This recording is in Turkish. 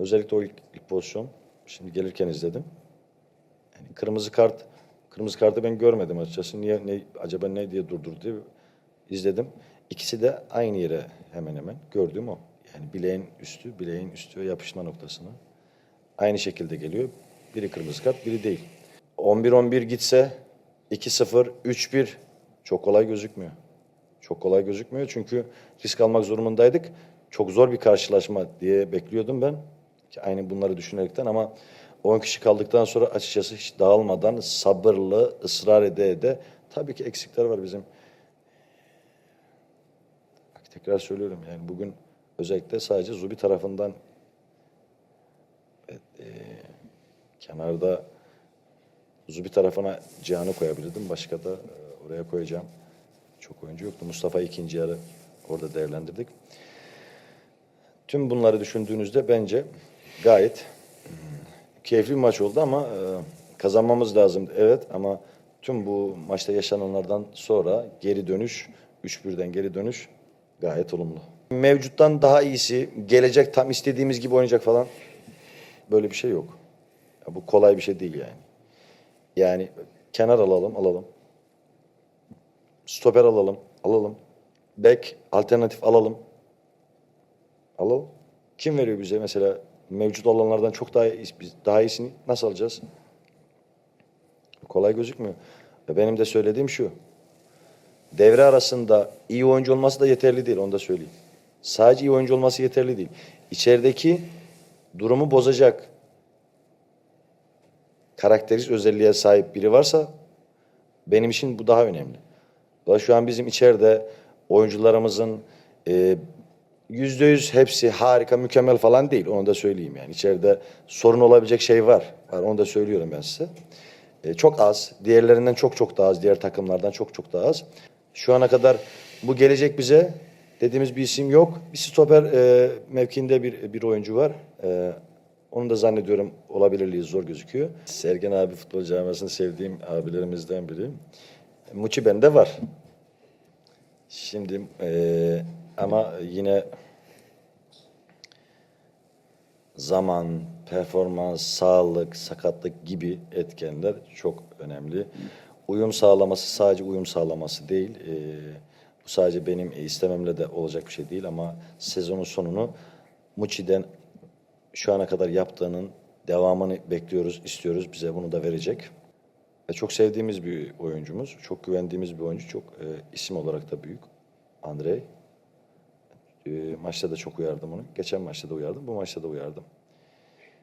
Özellikle o ilk, ilk pozisyon. Şimdi gelirken izledim. Yani kırmızı kart kırmızı kartı ben görmedim açıkçası. Niye ne acaba ne diye durdurdu diye izledim. İkisi de aynı yere hemen hemen gördüğüm o. Yani bileğin üstü, bileğin üstü ve yapışma noktasına. Aynı şekilde geliyor. Biri kırmızı kart, biri değil. 11-11 gitse 2-0, 3-1 çok kolay gözükmüyor. Çok kolay gözükmüyor çünkü risk almak zorundaydık. Çok zor bir karşılaşma diye bekliyordum ben. Aynı bunları düşünerekten ama 10 kişi kaldıktan sonra açıkçası hiç dağılmadan sabırlı, ısrar ede ede tabii ki eksikler var bizim. Bak tekrar söylüyorum yani bugün özellikle sadece Zubi tarafından evet, e, kenarda Zubi tarafına Cihan'ı koyabilirdim. Başka da e, oraya koyacağım. Çok oyuncu yoktu. Mustafa ikinci yarı orada değerlendirdik. Tüm bunları düşündüğünüzde bence gayet hmm, keyifli bir maç oldu ama e, kazanmamız lazım. Evet ama tüm bu maçta yaşananlardan sonra geri dönüş, 3-1'den geri dönüş gayet olumlu. Mevcuttan daha iyisi, gelecek tam istediğimiz gibi oynayacak falan böyle bir şey yok. Ya bu kolay bir şey değil yani. Yani kenar alalım, alalım. Stoper alalım, alalım. Bek alternatif alalım. Alalım. Kim veriyor bize mesela mevcut olanlardan çok daha iyi, daha iyisini nasıl alacağız? Kolay gözükmüyor. Benim de söylediğim şu. Devre arasında iyi oyuncu olması da yeterli değil onu da söyleyeyim. Sadece iyi oyuncu olması yeterli değil. İçerideki durumu bozacak karakteristik özelliğe sahip biri varsa benim için bu daha önemli. Şu an bizim içeride oyuncularımızın e, yüzde yüz hepsi harika, mükemmel falan değil. Onu da söyleyeyim yani. İçeride sorun olabilecek şey var. var onu da söylüyorum ben size. E, çok az. Diğerlerinden çok çok daha az. Diğer takımlardan çok çok daha az. Şu ana kadar bu gelecek bize dediğimiz bir isim yok. Bir stoper e, mevkiinde bir, bir oyuncu var. E, onu da zannediyorum olabilirliği zor gözüküyor. Sergen abi futbol camiasını sevdiğim abilerimizden biri. Muçi bende var. Şimdi eee, ama yine zaman, performans, sağlık, sakatlık gibi etkenler çok önemli. Uyum sağlaması sadece uyum sağlaması değil. eee, bu sadece benim istememle de olacak bir şey değil ama sezonun sonunu Muçi'den şu ana kadar yaptığının devamını bekliyoruz, istiyoruz. Bize bunu da verecek. Ve çok sevdiğimiz bir oyuncumuz, çok güvendiğimiz bir oyuncu, çok e, isim olarak da büyük. Andrei. E, maçta da çok uyardım onu. Geçen maçta da uyardım, bu maçta da uyardım.